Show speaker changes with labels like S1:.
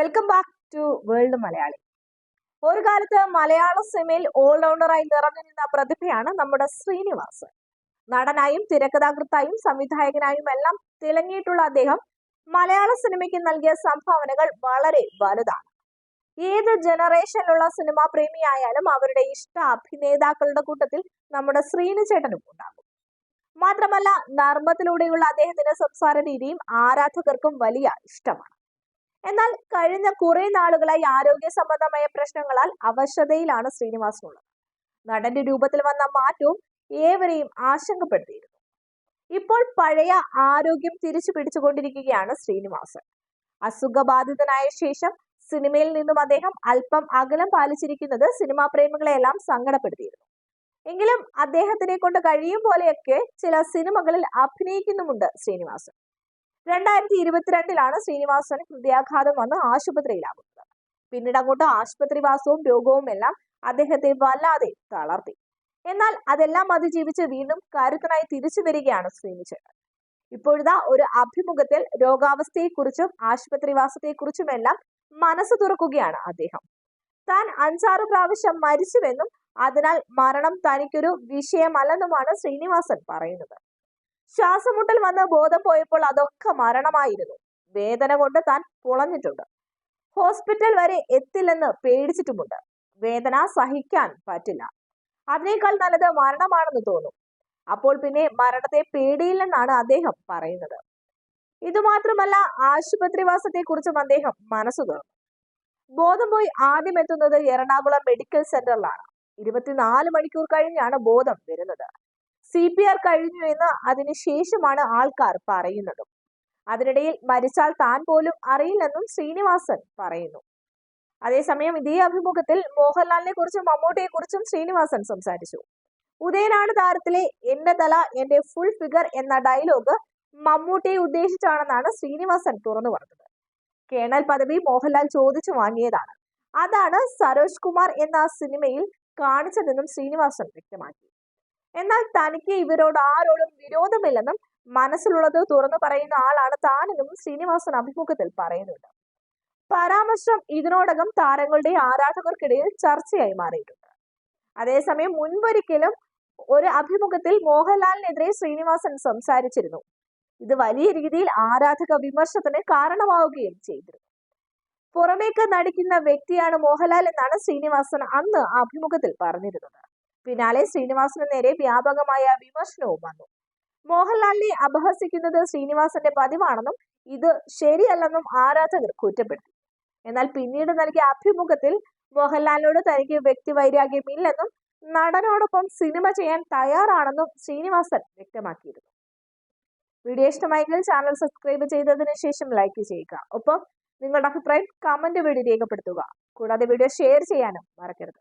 S1: Welcome back to world Malayali ഒരു കാലത്ത് മലയാള സിനിമയിൽ ഓൾറൗണ്ടറായി നിറഞ്ഞു നിന്ന പ്രതിഭയാണ് നമ്മുടെ ശ്രീനിവാസ്. നടനായും തിരക്കഥാകൃത്തായും സംവിധായകനായും എല്ലാം തിളങ്ങിയിട്ടുള്ള അദ്ദേഹം മലയാള സിനിമയ്ക്ക് നൽകിയ സംഭാവനകൾ വളരെ വലുതാണ്. ഏത് ജനറേഷനിലുള്ള സിനിമാ പ്രേമിയായാലും അവരുടെ ഇഷ്ട അഭിനേതാക്കളുടെ കൂട്ടത്തിൽ നമ്മുടെ ശ്രീനി ചേട്ടനും ഉണ്ടാകും. മാത്രമല്ല നർമ്മത്തിലൂടെയുള്ള അദ്ദേഹത്തിന്റെ സംസാര രീതിയും ആരാധകർക്കും വലിയ ഇഷ്ടമാണ്. എന്നാൽ കഴിഞ്ഞ കുറെ നാളുകളായി ആരോഗ്യ സംബന്ധമായ പ്രശ്നങ്ങളാൽ അവശതയിലാണ് ശ്രീനിവാസനുള്ളത് നടന്റെ രൂപത്തിൽ വന്ന മാറ്റവും ഏവരെയും ആശങ്കപ്പെടുത്തിയിരുന്നു. ഇപ്പോൾ പഴയ ആരോഗ്യം തിരിച്ചു പിടിച്ചുകൊണ്ടിരിക്കുകയാണ് ശ്രീനിവാസൻ. അസുഖബാധിതനായ ശേഷം സിനിമയിൽ നിന്നും അദ്ദേഹം അല്പം അകലം പാലിച്ചിരിക്കുന്നത് സിനിമാ പ്രേമികളെല്ലാം സങ്കടപ്പെടുത്തിയിരുന്നു. എങ്കിലും അദ്ദേഹത്തിനെ കൊണ്ട് കഴിയും പോലെയൊക്കെ ചില സിനിമകളിൽ അഭിനയിക്കുന്നുമുണ്ട് ശ്രീനിവാസൻ. രണ്ടായിരത്തി ഇരുപത്തിരണ്ടിലാണ് ശ്രീനിവാസന് ഹൃദയാഘാതം വന്ന് ആശുപത്രിയിലാകുന്നത്. പിന്നീട് അങ്ങോട്ട് ആശുപത്രിവാസവും രോഗവും എല്ലാം അദ്ദേഹത്തെ വല്ലാതെ തളർത്തി. എന്നാൽ അതെല്ലാം അതിജീവിച്ച് വീണ്ടും കരുത്തനായി തിരിച്ചു വരികയാണ് ശ്രീനിചേട്ടൻ ഇപ്പോഴിതാ ഒരു അഭിമുഖത്തിൽ രോഗാവസ്ഥയെക്കുറിച്ചും ആശുപത്രിവാസത്തെക്കുറിച്ചുമെല്ലാം മനസ്സ് തുറക്കുകയാണ് അദ്ദേഹം. താൻ അഞ്ചാറ് പ്രാവശ്യം മരിച്ചുവെന്നും അതിനാൽ മരണം തനിക്കൊരു വിഷയമല്ലെന്നുമാണ് ശ്രീനിവാസൻ പറയുന്നത്. ശ്വാസമുട്ടൽ വന്ന് ബോധം പോയപ്പോൾ അതൊക്കെ മരണമായിരുന്നു. വേദന കൊണ്ട് താൻ പുളഞ്ഞിട്ടുണ്ട്. ഹോസ്പിറ്റൽ വരെ എത്തില്ലെന്ന് പേടിച്ചിട്ടുമുണ്ട്. വേദന സഹിക്കാൻ പറ്റില്ല. അതിനേക്കാൾ നല്ലത് മരണമാണെന്ന് തോന്നും. അപ്പോൾ പിന്നെ മരണത്തെ പേടിയില്ലെന്നാണ് അദ്ദേഹം പറയുന്നത്. ഇതുമാത്രമല്ല ആശുപത്രിവാസത്തെ കുറിച്ചും അദ്ദേഹം മനസ്സു തുറന്നു. ബോധം പോയി ആദ്യം എത്തുന്നത് എറണാകുളം മെഡിക്കൽ സെന്ററിലാണ്. ഇരുപത്തിനാല് മണിക്കൂർ കഴിഞ്ഞാണ് ബോധം വരുന്നത്. സി പി ആർ കഴിഞ്ഞു എന്ന് അതിനുശേഷമാണ് ആൾക്കാർ പറയുന്നത്. അതിനിടയിൽ മരിച്ചാൽ താൻ പോലും അറിയില്ലെന്നും ശ്രീനിവാസൻ പറയുന്നു. അതേസമയം ഇതേ അഭിമുഖത്തിൽ മോഹൻലാലിനെ കുറിച്ചും മമ്മൂട്ടിയെ കുറിച്ചും ശ്രീനിവാസൻ സംസാരിച്ചു. ഉദയനാട് താരത്തിലെ എന്റെ തല എന്റെ ഫുൾ ഫിഗർ എന്ന ഡയലോഗ് മമ്മൂട്ടിയെ ഉദ്ദേശിച്ചാണെന്നാണ് ശ്രീനിവാസൻ തുറന്നു പറഞ്ഞത്. കേണൽ പദവി മോഹൻലാൽ ചോദിച്ചു വാങ്ങിയതാണ്. അതാണ് സരോജ് കുമാർ എന്ന സിനിമയിൽ കാണിച്ചതെന്നും ശ്രീനിവാസൻ വ്യക്തമാക്കി. എന്നാൽ തനിക്ക് ഇവരോട് ആരോടും വിരോധമില്ലെന്നും മനസ്സിലുള്ളത് തുറന്നു പറയുന്ന ആളാണ് താനെന്നും ശ്രീനിവാസൻ അഭിമുഖത്തിൽ പറയുന്നുണ്ട്. പരാമർശം ഇതിനോടകം താരങ്ങളുടെ ആരാധകർക്കിടയിൽ ചർച്ചയായി മാറിയിട്ടുണ്ട്. അതേസമയം മുൻപൊരിക്കലും ഒരു അഭിമുഖത്തിൽ മോഹൻലാലിനെതിരെ ശ്രീനിവാസൻ സംസാരിച്ചിരുന്നു. ഇത് വലിയ രീതിയിൽ ആരാധക വിമർശത്തിന് കാരണമാവുകയും ചെയ്തിരുന്നു. പുറമേക്ക് നടിക്കുന്ന വ്യക്തിയാണ് മോഹൻലാൽ എന്നാണ് ശ്രീനിവാസൻ അന്ന് അഭിമുഖത്തിൽ പറഞ്ഞിരുന്നത്. പിന്നാലെ ശ്രീനിവാസന് നേരെ വ്യാപകമായ വിമർശനവും വന്നു. മോഹൻലാലിനെ അപഹസിക്കുന്നത് ശ്രീനിവാസന്റെ പതിവാണെന്നും ഇത് ശരിയല്ലെന്നും ആരാധകർ കുറ്റപ്പെടുത്തി. എന്നാൽ പിന്നീട് നൽകിയ അഭിമുഖത്തിൽ മോഹൻലാലിനോട് തനിക്ക് വ്യക്തിവൈരാഗ്യമില്ലെന്നും നടനോടൊപ്പം സിനിമ ചെയ്യാൻ തയ്യാറാണെന്നും ശ്രീനിവാസൻ വ്യക്തമാക്കിയിരുന്നു. വീഡിയോ ഇഷ്ടമായെങ്കിൽ ചാനൽ സബ്സ്ക്രൈബ് ചെയ്തതിന് ശേഷം ലൈക്ക് ചെയ്യുക. ഒപ്പം നിങ്ങളുടെ അഭിപ്രായം കമന്റ് വഴി രേഖപ്പെടുത്തുക. കൂടാതെ വീഡിയോ ഷെയർ ചെയ്യാനും മറക്കരുത്.